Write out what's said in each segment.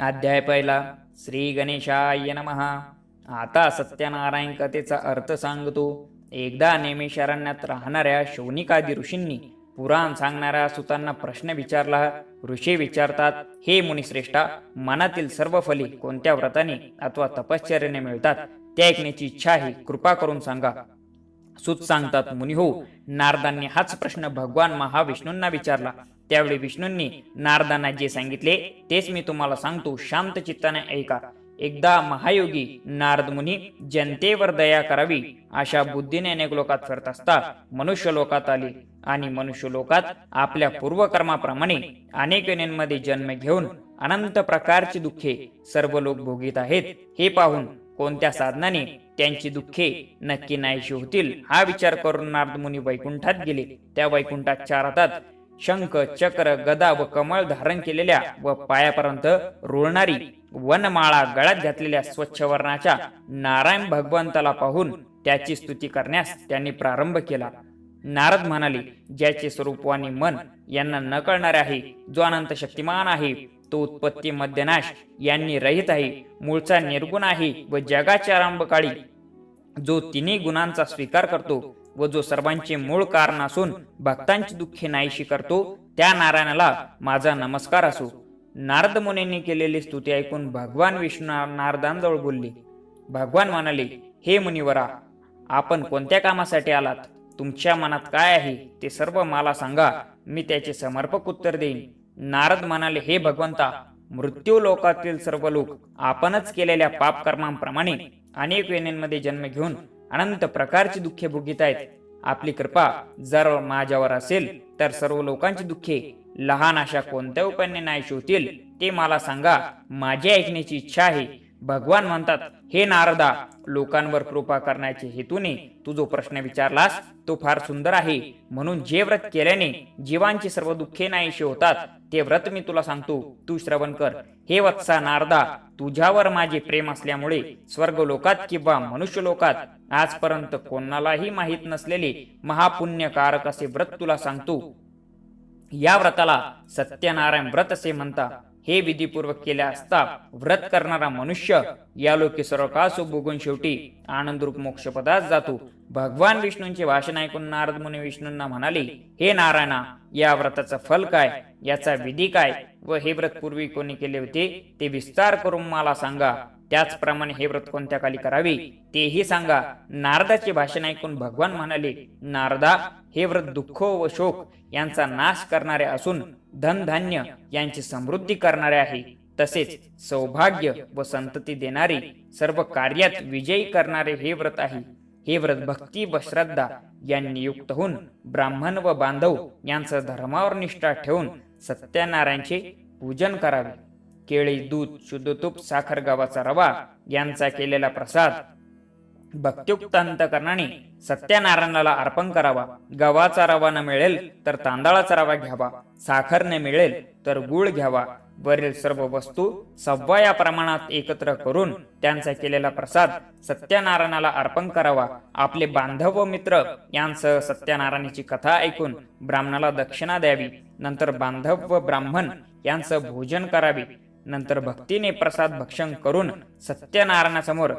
अध्याय पहिला श्री गणेशाय नमहा आता सत्यनारायण कथेचा अर्थ सांगतो. एकदा नेमिशरण्यात राहणाऱ्या शौनिकादी ऋषींनी पुराण सांगणाऱ्या सुतांना प्रश्न विचारला. ऋषी विचारतात हे मुनिश्रेष्ठा मनातील सर्व फले कोणत्या व्रताने अथवा तपश्चर्याने मिळतात? त्या ऐकण्याची इच्छा आहे कृपा करून सांगा. सुत सांगतात मुनी हो नारदांनी हाच प्रश्न भगवान महाविष्णूंना विचारला. त्यावेळी विष्णूंनी नारदांना जे सांगितले तेच मी तुम्हाला सांगतो. शांत चित्ताने ऐका. एकदा महायोगी नारद मुनी जनतेवर दया करावी अशा बुद्धीने अनेक लोकात फिरत असता मनुष्य लोकात आले आणि मनुष्य लोकात आपल्या पूर्वकर्माप्रमाणे अनेक योनींमध्ये जन्म घेऊन अनंत प्रकारची दुःखे सर्व लोक भोगीत आहेत. हे पाहून कोणत्या साधनाने त्यांची दुःखे नक्की नाहीशी होतील हा विचार करून नारद मुनी वैकुंठात गेले. त्या वैकुंठात चार हातात शंख चक्र गदा व कमळ धारण केलेल्या व पायापर्यंत रुळणारी वनमाळा गळ्यात घातलेल्या स्वच्छ वर्णाच्या नारायण भगवंताला पाहून त्याची स्तुती करण्यास त्यांनी प्रारंभ केला. नारद म्हणाले ज्याचे स्वरूपवानी मन यांना न कळणारे आहे जो अनंत शक्तिमान आहे तो उत्पत्ती मध्यनाश यांनी रहित आहे मूळचा निर्गुण आहे व जगाच्या आरंभकाळी जो तिन्ही गुणांचा स्वीकार करतो व जो सर्वांचे मूळ कारण असून भक्तांची दुःखे नाहीशी करतो त्या नारायणाला माझा नमस्कार असो. नारद मुनींनी केलेली स्तुती ऐकून भगवान विष्णू नारदांजवळ बोलले भगवान म्हणाले हे मुनिवरा आपण कोणत्या कामासाठी आलात? तुमच्या मनात काय आहे? ते सर्व मला सांगा. मी त्याचे समर्पक उत्तर देईन. नारद म्हणाले हे भगवंता मृत्यू लोकातील सर्व लोक आपणच केलेल्या पापकर्मांप्रमाणे अनेक वेणींमध्ये जन्म घेऊन अनंत प्रकारची दुःखे भोगीत आहेत आपली कृपा जर माझ्यावर असेल तर सर्व लोकांची दुःखे. लहान अशा कोणत्या उपायाने नाहीशी होतील ते मला सांगा. माझी ऐकण्याची इच्छा आहे. भगवान म्हणतात हे नारदा लोकांवर कृपा करण्याचे हेतूने तू जो प्रश्न विचारलास तो फार सुंदर आहे. म्हणून जे व्रत केल्याने जीवांची सर्व दुःखे नाहीशी होतात ते व्रत मी तुला सांगतो. तू श्रवण कर. हे वत्सा नारदा तुझ्यावर माझे प्रेम असल्यामुळे स्वर्ग लोकात किंवा मनुष्य लोकात आजपर्यंत कोणालाही माहीत नसलेले महापुण्यकारक असे व्रत तुला सांगतो. या व्रताला सत्यनारायण व्रत असे म्हणतात. हे विधीपूर्वक केले असता व्रत करणारा मनुष्य या लोकी सर्व काळ भोगून शेवटी आनंदरूप मोक्षपदात जातो. भगवान विष्णूंचे भाषण ऐकून नारद मुनी विष्णूंना म्हणाले हे नारायणा या व्रताचं फल काय? याचा विधी काय? व हे व्रत पूर्वी कोणी केले होते? ते विस्तार करून मला सांगा. त्याचप्रमाणे हे व्रत कोणत्या काली करावे? तेही सांगा. नारदाचे भाषण ऐकून भगवान म्हणाले नारदा हे व्रत दुःख व शोक यांचा नाश करणारे असून धनधान्य यांची समृद्धी करणारे आहे. तसेच सौभाग्य व संतती देणारे सर्व कार्यात विजयी करणारे हे व्रत आहे. हे व्रत भक्ती व श्रद्धा यांनी युक्त होऊन ब्राह्मण व बांधव यांचा धर्मावर निष्ठा ठेवून सत्यनारायणचे पूजन करावे. केळी दूध शुद्ध तूप साखर गावाचा रवा यांचा केलेला प्रसाद. भक्त्युक्त अंतकरणाने सत्यनारायणाला अर्पण करावा. गव्हाचा रवा न मिळेल तर तांदळाचा रवा घ्यावा. साखर न मिळेल तर गुळ घ्यावा. वरील सर्व वस्तू सव्वा या प्रमाणात एकत्र करून त्यांचा केलेला प्रसाद सत्यनारायणाला अर्पण करावा. आपले बांधव व मित्र यांसह सत्यनारायणाची कथा ऐकून ब्राह्मणाला दक्षिणा द्यावी. नंतर बांधव व ब्राह्मण यांचं भोजन करावे. नंतर भक्तीने प्रसाद भक्षण करून सत्यनारायणासमोर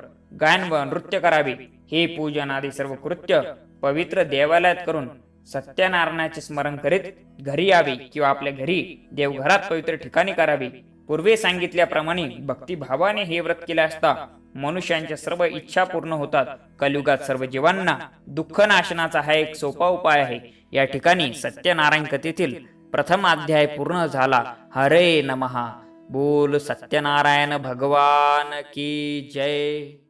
गायन व नृत्य करावे. हे पूजन आदी सर्व कृत्य पवित्र देवालयात करून सत्यनारायणाचे स्मरण करीत घरी यावे किंवा आपल्या घरी देवघरात पवित्र ठिकाणी करावे. पूर्वी सांगितल्याप्रमाणे भक्तिभावाने हे व्रत केले असता मनुष्यांच्या सर्व इच्छा पूर्ण होतात. कलियुगात सर्व जीवांना दुःख नाशनाचा हा एक सोपा उपाय आहे. या ठिकाणी सत्यनारायण कथेतील प्रथम अध्याय पूर्ण झाला. हरे नमहा बोल सत्यनारायण भगवान की जय.